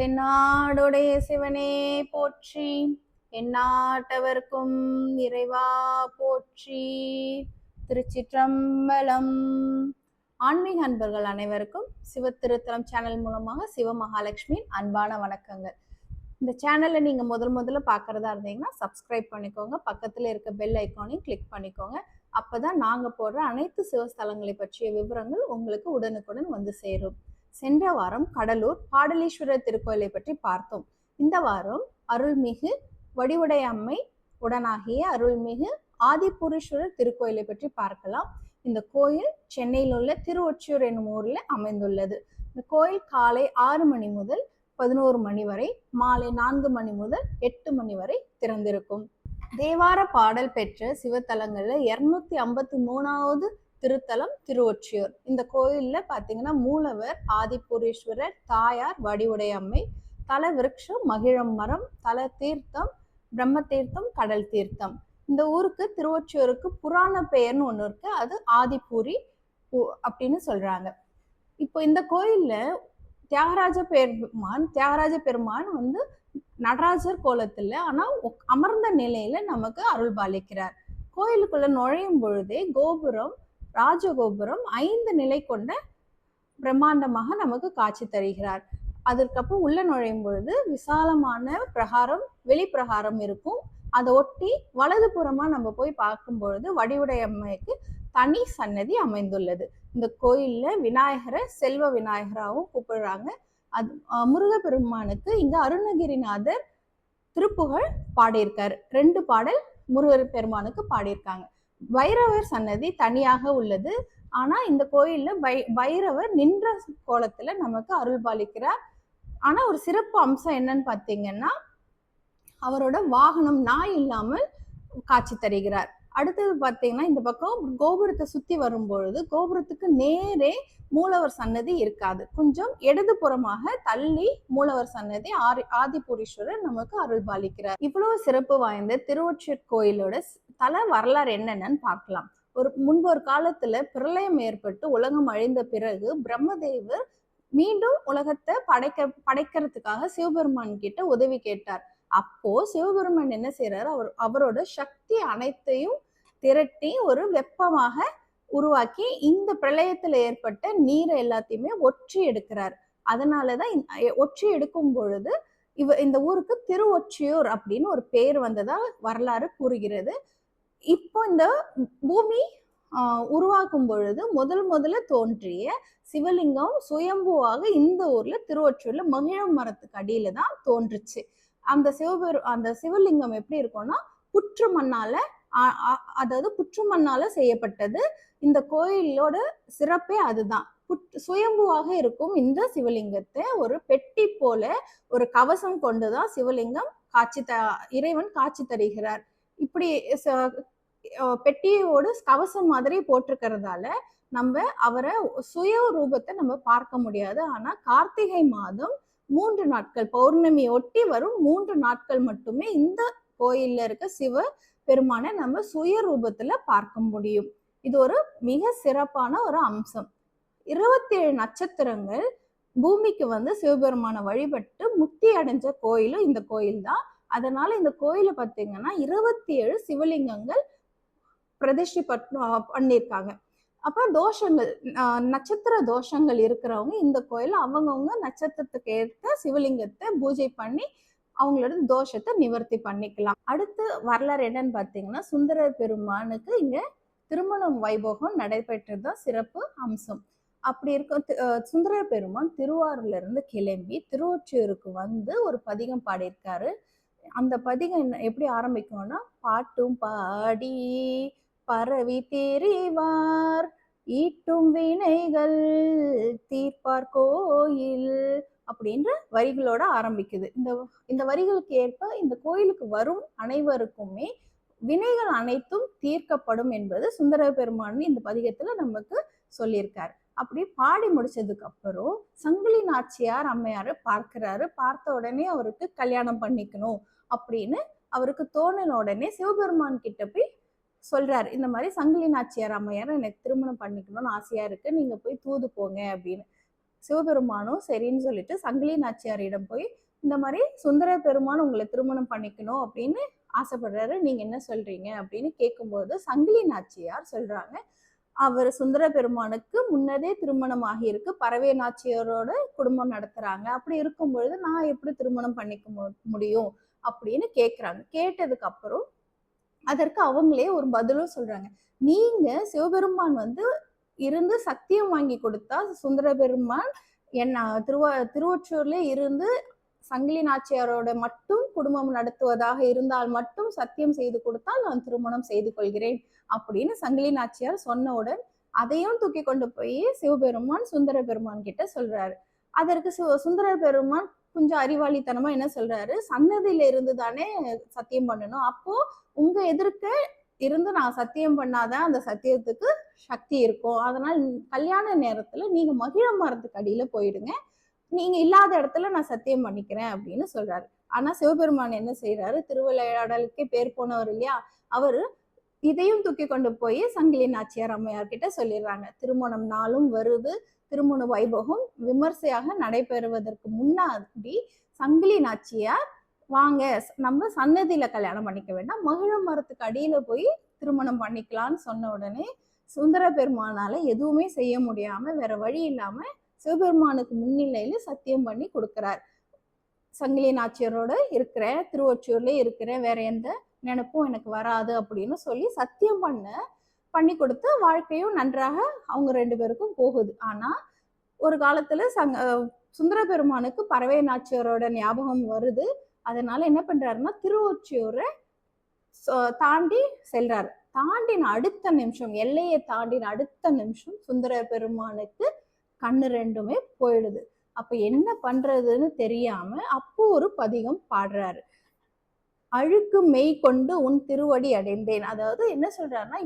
தென்னாடுடைய சிவனே போற்றி. எந்நாட்டவர்க்கும் இறைவா போற்றி. திருச்சிற்றம்பலம். ஆன்மீக அன்பர்கள் அனைவருக்கும் சிவத்திருத்தலம் சேனல் மூலமாக சிவ மகாலட்சுமியின் அன்பான வணக்கங்கள். இந்த சேனலை நீங்கள் முதல் முதல்ல பார்க்குறதா இருந்தீங்கன்னா சப்ஸ்கிரைப் பண்ணிக்கோங்க. பக்கத்தில் இருக்க பெல் ஐக்கானையும் கிளிக் பண்ணிக்கோங்க. அப்பதான் நாங்கள் போடுற அனைத்து சிவஸ்தலங்களை பற்றிய விவரங்கள் உங்களுக்கு உடனுக்குடன் வந்து சேரும். சென்ற வாரம் கடலூர் பாடலீஸ்வரர் திருக்கோயிலை பற்றி பார்த்தோம். இந்த வாரம் அருள்மிகு வடிவுடை அம்மை உடனாகிய அருள்மிகு ஆதிபுரீஸ்வரர் திருக்கோயிலை பற்றி பார்க்கலாம். இந்த கோயில் சென்னையில் உள்ள திருவொற்றியூர் என்னும் ஊரில் அமைந்துள்ளது. இந்த கோயில் காலை ஆறு மணி முதல் பதினோரு மணி வரை மாலை நான்கு மணி முதல் எட்டு மணி வரை திறந்திருக்கும். தேவார பாடல் பெற்ற சிவத்தலங்களில் இருநூத்தி ஐம்பத்தி மூணாவது திருத்தலம் திருவொற்றியூர். இந்த கோயிலில் பார்த்தீங்கன்னா மூலவர் ஆதிபுரீஸ்வரர் தாயார் வடிவுடையம்மை தல விருட்சம் மகிழம் மரம் தல தீர்த்தம் பிரம்ம தீர்த்தம் கடல் தீர்த்தம். இந்த ஊருக்கு திருவொற்றியூருக்கு புராண பெயர்னு ஒன்று இருக்கு. அது ஆதிபூரி அப்படின்னு சொல்றாங்க. இப்போ இந்த கோயில்ல தியாகராஜ பெருமான் தியாகராஜ பெருமான் வந்து நடராஜர் கோலத்துல ஆனா அமர்ந்த நிலையில நமக்கு அருள் பாலிக்கிறார். கோயிலுக்குள்ள நுழையும் பொழுதே கோபுரம் ராஜகோபுரம் ஐந்து நிலை கொண்ட பிரம்மாண்டமாக நமக்கு காட்சி தருகிறார். அதற்கப்புறம் உள்ள நுழையும் பொழுது விசாலமான பிரகாரம் வெளிப்பிரகாரம் இருக்கும். அதை ஒட்டி வலது புறமா நம்ம போய் பார்க்கும் பொழுது வடிவுடை அம்மைக்கு தனி சன்னதி அமைந்துள்ளது. இந்த கோயில்ல விநாயகரை செல்வ விநாயகராகவும் கூப்பிடுறாங்க. அது முருகப்பெருமானுக்கு இங்க அருணகிரிநாதர் திருப்புகழ் பாடியிருக்காரு. ரெண்டு பாடல் முருகர் பெருமானுக்கு பாடியிருக்காங்க. பைரவர் சன்னதி தனியாக உள்ளது. ஆனா இந்த கோயில்ல பை பைரவர் நின்ற கோலத்துல நமக்கு அருள் பாலிக்கிறார். ஆனா ஒரு சிறப்பு அம்சம் என்னன்னு பாத்தீங்கன்னா அவரோட வாகனம் நாய் இல்லாமல் காட்சி தருகிறார். அடுத்தது பார்த்தீங்கன்னா இந்த பக்கம் கோபுரத்தை சுத்தி வரும்பொழுது கோபுரத்துக்கு நேரே மூலவர் சன்னதி இருக்காது. கொஞ்சம் இடதுபுறமாக தள்ளி மூலவர் சன்னதி ஆரி ஆதிபுரீஸ்வரர் நமக்கு அருள் பாலிக்கிறார். இவ்வளவு சிறப்பு வாய்ந்த திருவொற்றியூர் கோயிலோட தல வரலாறு என்னென்னு பார்க்கலாம். ஒரு முன்பு ஒரு காலத்துல பிரளயம் ஏற்பட்டு உலகம் அழிந்த பிறகு பிரம்மதேவர் மீண்டும் உலகத்தை படைக்க படைக்கிறதுக்காக சிவபெருமான் கிட்ட உதவி கேட்டார். அப்போ சிவபெருமான் என்ன செய்யறாரு அவர் அவரோட சக்தி அனைத்தையும் திரட்டி ஒரு வெப்பமாக உருவாக்கி இந்த பிரளயத்துல ஏற்பட்ட நீரை எல்லாத்தையுமே ஒற்றி எடுக்கிறார். அதனாலதான் ஒற்றி எடுக்கும் பொழுது இவ இந்த ஊருக்கு திருவொற்றியூர் அப்படின்னு ஒரு பேர் வந்ததா வரலாறு கூறுகிறது. இப்போ இந்த பூமி உருவாக்கும் பொழுது முதல் முதல்ல தோன்றிய சிவலிங்கம் சுயம்புவாக இந்த ஊர்ல திருவொற்றியூர்ல மகிழம் மரத்துக்கு அடியில தான் தோன்றுச்சு. அந்த சிவபெரு அந்த சிவலிங்கம் எப்படி இருக்கும்னா புற்று மண்ணால அதாவது புற்று மண்ணால செய்யப்பட்டது. இந்த கோயிலோட சிறப்பே அதுதான். சுயம்புவாக இருக்கும் இந்த சிவலிங்கத்தை ஒரு பெட்டி போல ஒரு கவசம் கொண்டுதான் சிவலிங்கம் காட்சி த இறைவன் காட்சி தருகிறார். இப்படி ச- பெட்டியோடு கவசம் மாதிரி போட்டிருக்கிறதால நம்ம அவரை சுய ரூபத்தை நம்ம பார்க்க முடியாது. ஆனா கார்த்திகை மாதம் மூன்று நாட்கள் பௌர்ணமி ஒட்டி வரும் மூன்று நாட்கள் மட்டுமே இந்த கோயில்ல இருக்க சிவ பெருமானை நம்ம சுய ரூபத்துல பார்க்க முடியும். இது ஒரு மிக சிறப்பான ஒரு அம்சம். இருபத்தி ஏழு நட்சத்திரங்கள் பூமிக்கு வந்து சிவபெருமானை வழிபட்டு முக்தி அடைஞ்ச கோயிலும் இந்த கோயில் தான் அதனால இந்த கோயிலை பார்த்தீங்கன்னா இருபத்தி ஏழு சிவலிங்கங்கள் பிரதிஷ்டி பட்- பண்ணியிருக்காங்க. அப்ப தோஷங்கள் நட்சத்திர தோஷங்கள் இருக்கிறவங்க இந்த கோயில அவங்கவுங்க நட்சத்திரத்துக்கு ஏற்ற சிவலிங்கத்தை பூஜை பண்ணி அவங்களோட தோஷத்தை நிவர்த்தி பண்ணிக்கலாம். அடுத்து வரலாறு என்னன்னு பார்த்தீங்கன்னா சுந்தரர் பெருமானுக்கு இங்க திருமணம் வைபோகம் நடைபெற்றதுதான் சிறப்பு அம்சம். அப்படி இருக்க சுந்தரர் பெருமான் திருவாரூர்ல இருந்து கிளம்பி திருவொற்றியூருக்கு வந்து ஒரு பதிகம் பாடியிருக்காரு. அந்த பதிகம் என்ன எப்படி ஆரம்பிக்கும்னா பாட்டும் பாடி பரவி தெரிவார் ஈட்டும் வினைகள் தீர்ப்பார் கோயில் அப்படின்ற வரிகளோட ஆரம்பிக்குது. இந்த இந்த வரிகளுக்கு ஏற்ப இந்த கோயிலுக்கு வரும் அனைவருக்குமே வினைகள் அனைத்தும் தீர்க்கப்படும் என்பது சுந்தர பெருமான் இந்த பதிகத்துல நமக்கு சொல்லியிருக்காரு. அப்படி பாடி முடிச்சதுக்கு அப்புறம் சங்கிலி நாச்சியார் அம்மையார் பார்க்கிறாரு. பார்த்த உடனே அவருக்கு கல்யாணம் பண்ணிக்கணும் அப்படின்னு அவருக்கு தோணின உடனே சிவபெருமான் கிட்ட போய் சொல்றாரு. இந்த மாதிரி சங்கிலி நாச்சியார் அம்மையார் எனக்கு திருமணம் பண்ணிக்கணும்னு ஆசையா இருக்கு. நீங்க போய் தூது போங்க அப்படின்னு. சிவபெருமானும் சரின்னு சொல்லிட்டு சங்கிலி நாச்சியாரிடம் போய் இந்த மாதிரி சுந்தர பெருமான் உங்களை திருமணம் பண்ணிக்கணும் அப்படின்னு ஆசைப்படுறாரு. நீங்க என்ன சொல்றீங்க அப்படின்னு கேட்கும்போது சங்கிலி நாச்சியார் சொல்றாங்க. அவர் சுந்தர பெருமானுக்கு முன்னதே திருமணம் ஆகியிருக்கு பறவை நாச்சியாரோட குடும்பம் நடத்துறாங்க. அப்படி இருக்கும் பொழுது நான் எப்படி திருமணம் பண்ணிக்க மு- முடியும் அப்படின்னு கேக்குறாங்க. கேட்டதுக்கு அப்புறம் அதற்கு அவங்களே ஒரு பதிலும் சொல்றாங்க. நீங்க சிவபெருமான் வந்து இருந்து சத்தியம் வாங்கி கொடுத்தா சுந்தர பெருமான் என்ன திருவ திருவொற்றூர்ல இருந்து சங்கிலி நாச்சியாரோட மட்டும் குடும்பம் நடத்துவதாக இருந்தால் மட்டும் சத்தியம் செய்து கொடுத்தால் நான் திருமணம் செய்து கொள்கிறேன் அப்படின்னு சங்கிலி நாச்சியார் சொன்னவுடன் அதையும் தூக்கி கொண்டு போய் சிவபெருமான் சுந்தர பெருமான் கிட்ட சொல்றாரு. அதற்கு சிவ சுந்தர பெருமான் கொஞ்சம் அறிவாளித்தனமா என்ன சொல்றாரு? சன்னதியில இருந்து தானே சத்தியம் பண்ணணும். அப்போ உங்க எதிர்க்க இருந்து நான் சத்தியம் பண்ணாதான் அந்த சத்தியத்துக்கு சக்தி இருக்கும். அதனால் கல்யாண நேரத்துல நீங்க மகிழ மரத்துக்கு அடியில போயிடுங்க. நீங்க இல்லாத இடத்துல நான் சத்தியம் பண்ணிக்கிறேன் அப்படின்னு சொல்றாரு. ஆனா சிவபெருமான் என்ன செய்யறாரு திருவிளையாடலுக்கே பேர் போனவர் இல்லையா? அவரு இதையும் தூக்கி கொண்டு போய் சங்கிலி நாச்சியார் அம்மையார் கிட்ட சொல்லிடுறாங்க. திருமணம் நாளும் வருது திருமண வைபவம் விமர்சையாக நடைபெறுவதற்கு முன்னாடி சங்கிலி நாச்சியார் வாங்க நம்ம சன்னதியில கல்யாணம் பண்ணிக்க வேண்டாம். மகிழ மரத்துக்கு அடியில போய் திருமணம் பண்ணிக்கலாம்னு சொன்ன உடனே சுந்தர பெருமானால எதுவுமே செய்ய முடியாம வேற வழி இல்லாம சிவபெருமானுக்கு முன்னிலையில சத்தியம் பண்ணி கொடுக்கிறார். சங்கிலி நாச்சியரோட இருக்கிறேன் திருவொற்றியூர்ல இருக்கிறேன் வேற எந்த நினைப்பும் எனக்கு வராது அப்படின்னு சொல்லி சத்தியம் பண்ண பண்ணி கொடுத்து வாழ்க்கையும் நன்றாக அவங்க ரெண்டு பேருக்கும் போகுது. ஆனா ஒரு காலத்துல சங்க சுந்தர பெருமானுக்கு பறவை நாச்சியாரோட ஞாபகம் வருது. அதனால என்ன பண்றாருன்னா திருவொற்றியூரை தாண்டி செல்றாரு. தாண்டின அடுத்த நிமிஷம் எல்லையை தாண்டின அடுத்த நிமிஷம் சுந்தர பெருமானுக்கு கண்ணு ரெண்டுமே போயிடுது. அப்ப என்ன பண்றதுன்னு தெரியாம அப்போ ஒரு பதிகம் பாடுறாரு. அழுக்கு மெய் கொண்டு உன் திருவடி அடைந்தேன். அதாவது என்ன சொல்றாருன்னா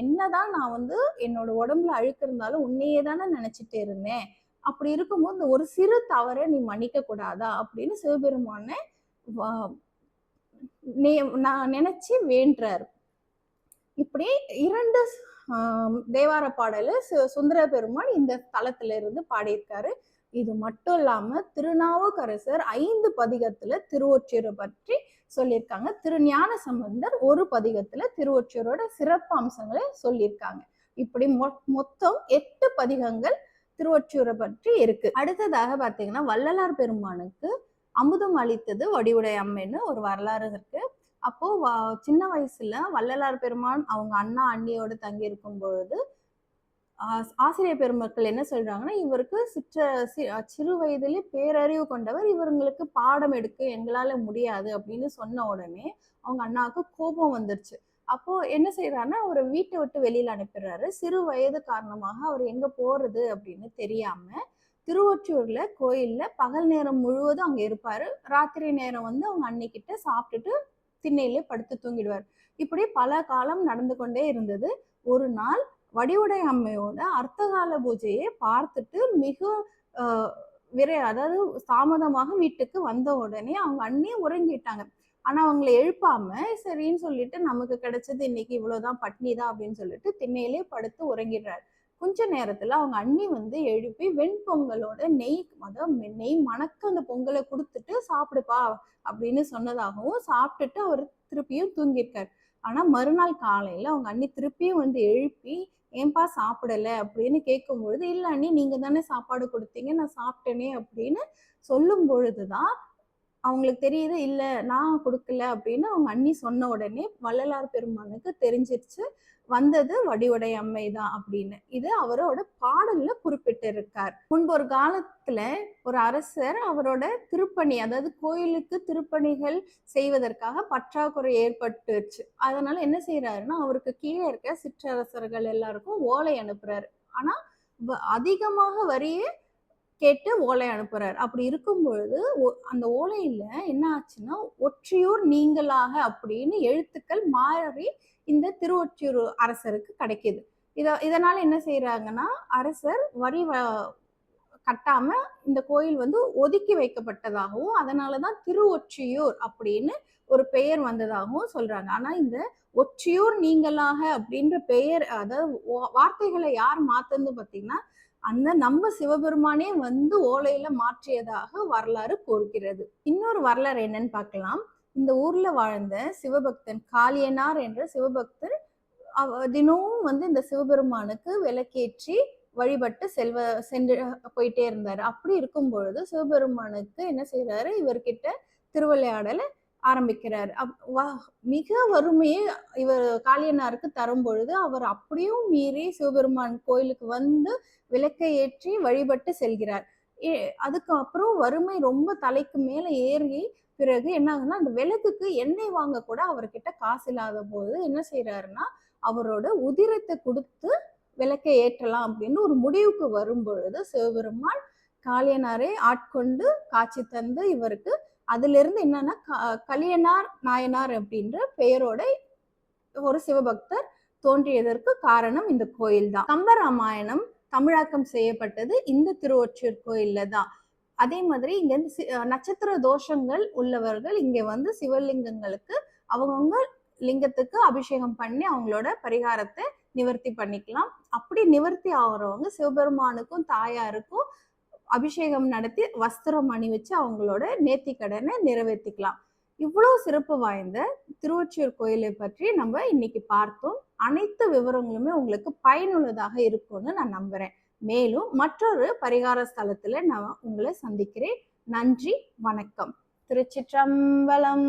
என்னதான் நான் வந்து என்னோட உடம்புல அழுக்கு இருந்தாலும் உன்னையே தானே நினைச்சிட்டு இருந்தேன். அப்படி இருக்கும்போது இந்த ஒரு சிறு தவறை நீ மன்னிக்க கூடாதா அப்படின்னு சிவபெருமான நான் நினைச்சு வேண்டுறாரு. இப்படி இரண்டு தேவார பாடல சு- சுந்தர பெருமான் இந்த தளத்துல இருந்து பாடியிருக்காரு. இது மட்டும் இல்லாம திருநாவுக்கரசர் ஐந்து பதிகத்துல திருவொற்றியூரை பற்றி சொல்லியிருக்காங்க. திருஞான சம்பந்தர் ஒரு பதிகத்துல திருவொற்றியூரோட சிறப்பு அம்சங்களை சொல்லியிருக்காங்க. இப்படி மொத்தம் எட்டு பதிகங்கள் திருவொற்றியூரை பற்றி இருக்கு. அடுத்ததாக பாத்தீங்கன்னா வள்ளலார் பெருமானுக்கு அமுதம் அளித்தது வடிவுடை அம்மைன்னு ஒரு வரலாறு இருக்கு. அப்போ சின்ன வயசுல வள்ளலார் பெருமான் அவங்க அண்ணா அண்ணியோட தங்கி இருக்கும் பொழுது ஆஸ்- ஆசிரியர் பெருமக்கள் என்ன சொல்றாங்கன்னா இவருக்கு சிற்ற சிறு வயதிலே பேரறிவு கொண்டவர். இவருங்களுக்கு பாடம் எடுக்க எங்களால முடியாது அப்படின்னு சொன்ன உடனே அவங்க அண்ணாவுக்கு கோபம் வந்துருச்சு. அப்போ என்ன செய்யறாருன்னா அவரை வீட்டை விட்டு வெளியில அனுப்பிடுறாரு. சிறு வயது காரணமாக அவர் எங்க போறது அப்படின்னு தெரியாம திருவொற்றியூர்ல கோயில்ல பகல் நேரம் முழுவதும் அங்க இருப்பாரு. ராத்திரி நேரம் வந்து அவங்க அன்னைக்கிட்ட சாப்பிட்டுட்டு திண்ணையிலே படுத்து தூங்கிடுவார். இப்படி பல காலம் நடந்து கொண்டே இருந்தது. ஒரு நாள் வடிவுடை அம்மையோட அர்த்தகால பூஜையை பார்த்துட்டு மிக விரை அதாவது தாமதமாக வீட்டுக்கு வந்த உடனே அவங்க அண்ணே உறங்கிட்டாங்க. ஆனா அவங்களை எழுப்பாம சரின்னு சொல்லிட்டு நமக்கு கிடைச்சது இன்னைக்கு இவ்வளவுதான் பட்னி தான் அப்படின்னு சொல்லிட்டு திண்ணையிலே படுத்து உறங்கிடுறாரு. கொஞ்ச நேரத்துல அவங்க அண்ணி வந்து எழுப்பி வெண்பொங்கலோட நெய் அதாவது மெ- நெய் மணக்க அந்த பொங்கலை கொடுத்துட்டு சாப்பிடுப்பா அப்படின்னு சொன்னதாகவும் சாப்பிட்டுட்டு அவர் திருப்பியும் தூங்கியிருக்காரு. ஆனா மறுநாள் காலையில அவங்க அண்ணி திருப்பியும் வந்து எழுப்பி ஏன்பா சாப்பிடல? அப்படின்னு கேட்கும் பொழுது இல்ல அண்ணி நீங்க தானே சாப்பாடு கொடுத்தீங்க நான் சாப்பிட்டேனே அப்படின்னு சொல்லும் பொழுதுதான் அவங்களுக்கு தெரியுது இல்லை நான் கொடுக்கல அப்படின்னு அவங்க அண்ணி சொன்ன உடனே வள்ளலார் பெருமானுக்கு தெரிஞ்சிருச்சு வந்தது வடிவுடை அம்மை தான் அப்படின்னு. இது அவரோட பாடல்ல குறிப்பிட்டிருக்கார். முன்பு ஒரு காலத்துல ஒரு அரசர் அவரோட திருப்பணி அதாவது கோயிலுக்கு திருப்பணிகள் செய்வதற்காக பற்றாக்குறை ஏற்பட்டுச்சு. அதனால என்ன செய்யறாருன்னா அவருக்கு கீழே இருக்க சிற்றரசர்கள் எல்லாருக்கும் ஓலை அனுப்புறாரு. ஆனா வ- அதிகமாக வரியே கேட்டு ஓலை அனுப்புறாரு. அப்படி இருக்கும் பொழுது அந்த ஓலையில என்ன ஆச்சுன்னா ஒற்றியூர் நீங்களாக அப்படின்னு எழுத்துக்கள் மாறி இந்த திருவொற்றியூர் அரசருக்கு கிடைக்குது. இத இதனால என்ன செய்யறாங்கன்னா அரசர் வரி வ- கட்டாம இந்த கோயில் வந்து ஒதுக்கி வைக்கப்பட்டதாகவும் அதனாலதான் திருவொற்றியூர் அப்படின்னு ஒரு பெயர் வந்ததாகவும் சொல்றாங்க. ஆனா இந்த ஒற்றியூர் நீங்களாக அப்படின்ற பெயர் அதாவது வார்த்தைகளை யார் மாத்தந்து பாத்தீங்கன்னா அந்த நம்ம சிவபெருமானே வந்து ஓலையில மாற்றியதாக வரலாறு கூறுகிறது. இன்னொரு வரலாறு என்னன்னு பார்க்கலாம். இந்த ஊர்ல வாழ்ந்த சிவபக்தன் காளியனார் என்ற சிவபக்தர் அவ- தினமும் வந்து இந்த சிவபெருமானுக்கு விளக்கேற்றி வழிபட்டு செல்வ சென்று போயிட்டே இருந்தார். அப்படி இருக்கும் பொழுது சிவபெருமானுக்கு என்ன செய்யறாரு இவர்கிட்ட திருவிளையாடலை ஆரம்பிக்கிறார். அப்- வா மிக வறுமையை இவர் காளியனாருக்கு தரும் பொழுது அவர் அப்படியும் மீறி சிவபெருமான் கோயிலுக்கு வந்து விளக்கை ஏற்றி வழிபட்டு செல்கிறார். ஏ- அதுக்கப்புறம் வறுமை ரொம்ப தலைக்கு மேல ஏறி பிறகு என்ன ஆகுதுன்னா அந்த விளக்குக்கு எண்ணெய் வாங்க கூட அவர்கிட்ட காசு இல்லாத போது என்ன செய்யறாருன்னா அவரோட உதிரத்தை கொடுத்து விளக்கை ஏற்றலாம் அப்படின்னு ஒரு முடிவுக்கு வரும் பொழுது சிவபெருமான் காளியனாரை ஆட்கொண்டு காட்சி தந்து இவருக்கு அதிலிருந்து என்னன்னா க- கலியனார் நாயனார் அப்படின்ற பெயரோட ஒரு சிவபக்தர் தோன்றியதற்கு காரணம் இந்த கோயில் தான் கம்பராமாயணம் தமிழாக்கம் செய்யப்பட்டது இந்த திருவொற்றியூர் கோயில்ல தான் அதே மாதிரி இங்க சி- நட்சத்திர தோஷங்கள் உள்ளவர்கள் இங்க வந்து சிவலிங்கங்களுக்கு அவங்கவுங்க லிங்கத்துக்கு அபிஷேகம் பண்ணி அவங்களோட பரிகாரத்தை நிவர்த்தி பண்ணிக்கலாம். அப்படி நிவர்த்தி ஆகுறவங்க சிவபெருமானுக்கும் தாயாருக்கும் அபிஷேகம் நடத்தி வஸ்திரம் அணிவிச்சு அவங்களோட நேர்த்தி கடனை நிறைவேற்றிக்கலாம் இவ்வளோ சிறப்பு வாய்ந்த திருவொற்றியூர் கோயிலை பற்றி நம்ம இன்னைக்கு பார்த்தோம். அனைத்து விவரங்களுமே உங்களுக்கு பயனுள்ளதாக இருக்கும்னு நான் நம்புறேன். மேலும் மற்றொரு பரிகார ஸ்தலத்துல நான் உங்களை சந்திக்கிறேன். நன்றி வணக்கம். திருச்சிற்றம்பலம்.